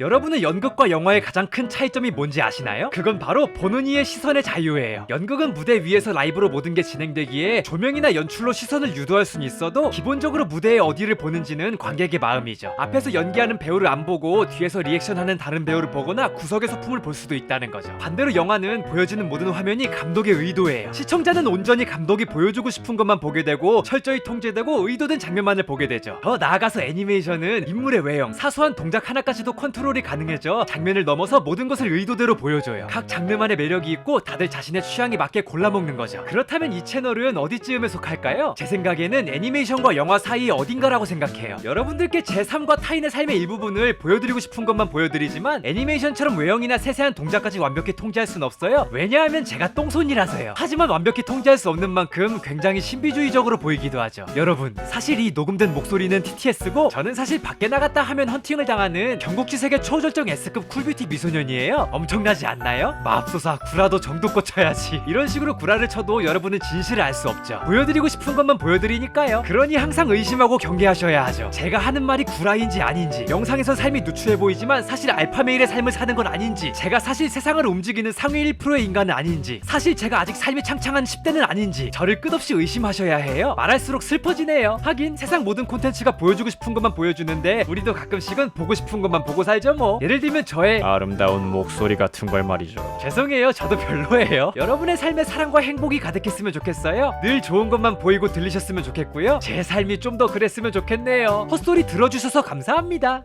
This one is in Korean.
여러분은 연극과 영화의 가장 큰 차이점이 뭔지 아시나요? 그건 바로 보는 이의 시선의 자유예요. 연극은 무대 위에서 라이브로 모든 게 진행되기에 조명이나 연출로 시선을 유도할 수는 있어도 기본적으로 무대의 어디를 보는지는 관객의 마음이죠. 앞에서 연기하는 배우를 안 보고 뒤에서 리액션하는 다른 배우를 보거나 구석의 소품을 볼 수도 있다는 거죠. 반대로 영화는 보여지는 모든 화면이 감독의 의도예요. 시청자는 온전히 감독이 보여주고 싶은 것만 보게 되고 철저히 통제되고 의도된 장면만을 보게 되죠. 더 나아가서 애니메이션은 인물의 외형, 사소한 동작 하나까지도 컨트롤 이 가능해져 장면을 넘어서 모든 것을 의도대로 보여줘요. 각 장르만의 매력이 있고 다들 자신의 취향에 맞게 골라먹는 거죠. 그렇다면 이 채널은 어디쯤에 속할까요? 제 생각에는 애니메이션과 영화 사이 어딘가라고 생각해요. 여러분들께 제3과 타인의 삶의 일부분을 보여드리고 싶은 것만 보여드리지만 애니메이션처럼 외형이나 세세한 동작까지 완벽히 통제할 순 없어요. 왜냐하면 제가 똥손이라서요. 하지만 완벽히 통제할 수 없는 만큼 굉장히 신비주의적으로 보이기도 하죠. 여러분, 사실 이 녹음된 목소리는 TTS고 저는 사실 밖에 나갔다 하면 헌팅을 당하는 경국지 세계 초절정 S급 쿨뷰티 미소년이에요. 엄청나지 않나요? 맙소사 구라도 정도껏 쳐야지. 이런 식으로 구라를 쳐도 여러분은 진실을 알 수 없죠. 보여드리고 싶은 것만 보여드리니까요. 그러니 항상 의심하고 경계하셔야 하죠. 제가 하는 말이 구라인지 아닌지, 영상에서 삶이 누추해 보이지만 사실 알파메일의 삶을 사는 건 아닌지, 제가 사실 세상을 움직이는 상위 1%의 인간은 아닌지, 사실 제가 아직 삶이 창창한 10대는 아닌지, 저를 끝없이 의심하셔야 해요. 말할수록 슬퍼지네요. 하긴 세상 모든 콘텐츠가 보여주고 싶은 것만 보여주는데 우리도 가끔씩은 보고 싶은 것만 보고 살죠 뭐. 예를 들면 저의 아름다운 목소리 같은 걸 말이죠. 죄송해요. 저도 별로예요. 여러분의 삶에 사랑과 행복이 가득했으면 좋겠어요. 늘 좋은 것만 보이고 들리셨으면 좋겠고요. 제 삶이 좀 더 그랬으면 좋겠네요. 헛소리 들어주셔서 감사합니다.